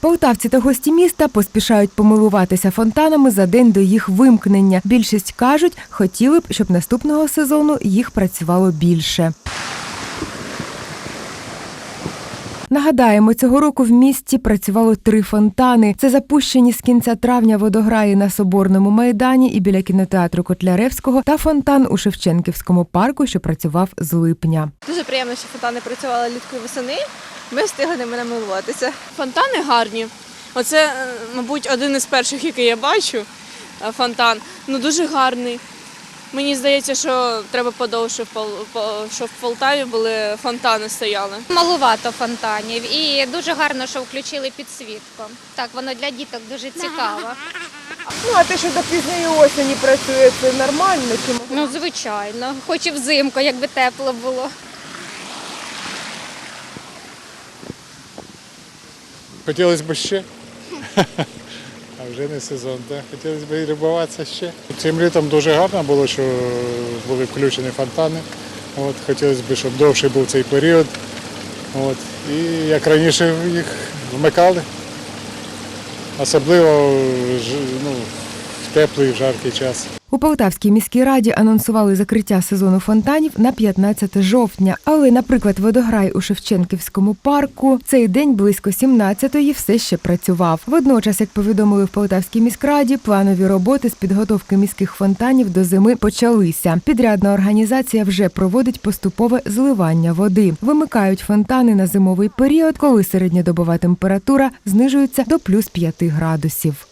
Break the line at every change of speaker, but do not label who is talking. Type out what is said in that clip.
Полтавці та гості міста поспішають помилуватися фонтанами за день до їх вимкнення. Більшість кажуть, хотіли б, щоб наступного сезону їх працювало більше. Нагадаємо, цього року в місті працювало три фонтани. Це запущені з кінця травня водограї на Соборному майдані і біля кінотеатру Котляревського та фонтан у Шевченківському парку, що працював з липня.
Дуже приємно, що фонтани працювали літку і восени. Ми встигли ними намилуватися.
Фонтани гарні. Оце, е, мабуть, один із перших, який я бачу. е, Фонтан. Ну дуже гарний. Мені здається, що треба подовше, щоб в Полтаві були фонтани стояли.
Малувато фонтанів і дуже гарно, що включили підсвітку. Так, воно для діток дуже цікаво.
Ну, а те, що до пізньої осені працює, це нормально чи
Ну, звичайно, хоч і взимку, якби тепло було.
Хотілося б ще. А вже не сезон, так? Хотілося б і рибуватися ще. Цим літом дуже гарно було, що були включені фонтани. От, хотілося б, щоб довший був цей період. От, і як раніше їх вмикали. Особливо ну, теплий, жаркий час.
У Полтавській міській раді анонсували закриття сезону фонтанів на 15 жовтня. Але, наприклад, водограй у Шевченківському парку цей день близько 17-ї все ще працював. Водночас, як повідомили в Полтавській міськраді, планові роботи з підготовки міських фонтанів до зими почалися. Підрядна організація вже проводить поступове зливання води. Вимикають фонтани на зимовий період, коли середньодобова температура знижується до плюс 5 градусів.